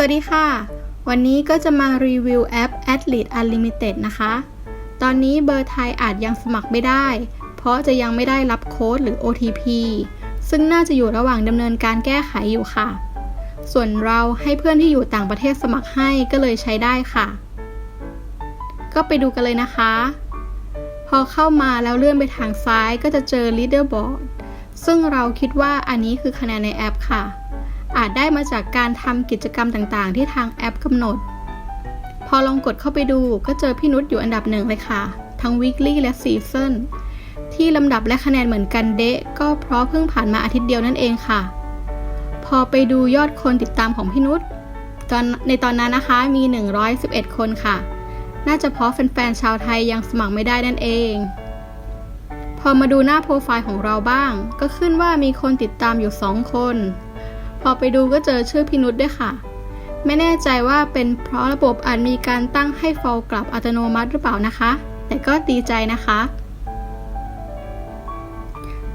สวัสดีค่ะ วันนี้ก็จะมารีวิวแอป Athlete Unlimited นะคะ ตอนนี้เบอร์ไทยอาจยังสมัครไม่ได้ เพราะจะยังไม่ได้รับโค้ดหรือ OTP ซึ่งน่าจะอยู่ระหว่างดำเนินการแก้ไขอยู่ค่ะ ส่วนเราให้เพื่อนที่อยู่ต่างประเทศสมัครให้ก็เลยใช้ได้ค่ะ ก็ไปดูกันเลยนะคะ พอเข้ามาแล้วเลื่อนไปทางซ้ายก็จะเจอ Leaderboard ซึ่งเราคิดว่าอันนี้คือคะแนนในแอปค่ะ อาจได้มาจากการทำกิจกรรมต่างๆ ที่ทางแอปกำหนด พอลองกดเข้าไปดูก็เจอพี่นุชอยู่อันดับหนึ่งเลยค่ะ ทั้ง weekly และ season ที่ลำดับและคะแนนเหมือนกันเดะก็เพราะเพิ่งผ่านมาอาทิตย์เดียวนั่นเองค่ะ พอไปดูยอดคนติดตามของพี่นุชตอนในตอนนั้นนะคะมี 111 คนค่ะ น่าจะเพราะแฟนๆชาวไทยยังสมัครไม่ได้นั่นเอง พอมาดูหน้าโปรไฟล์ของเราบ้าง ก็ขึ้นว่ามีคนติดตามอยู่ 2 คน พอไปดูก็เจอชื่อพินุษด้วยค่ะ ไม่แน่ใจว่าเป็นเพราะระบบอาจมีการตั้งให้ฟอลกลับอัตโนมัติหรือเปล่านะคะ แต่ก็ดีใจนะคะ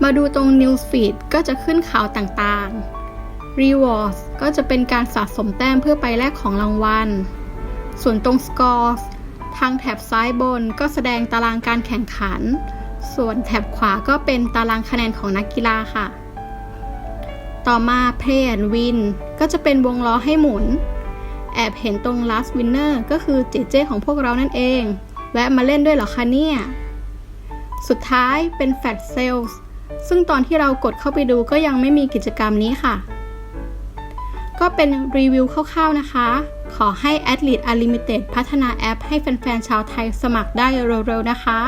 มาดูตรง News Feed ก็จะขึ้นข่าวต่างๆ Rewards ก็จะเป็นการสะสมแต้มเพื่อไปแลกของรางวัล ส่วนตรง Scores ทางแถบซ้ายบนก็แสดงตารางการแข่งขัน ส่วนแถบขวาก็เป็นตารางคะแนนของนักกีฬาค่ะ ต่อมา Play and Win ก็จะเป็นวงล้อให้หมุน แอบเห็นตรง Last Winner ก็คือเจเจของพวกเรานั่นเอง แวะมาเล่นด้วยเหรอคะเนี่ย สุดท้ายเป็น Fat Sales ซึ่งตอนที่เรากดเข้าไปดูก็ยังไม่มีกิจกรรมนี้ค่ะ ก็เป็นรีวิวคร่าวๆนะคะ ขอให้ Athlete Unlimited พัฒนาแอปให้แฟนๆ ชาวไทยสมัครได้เร็วๆ นะคะ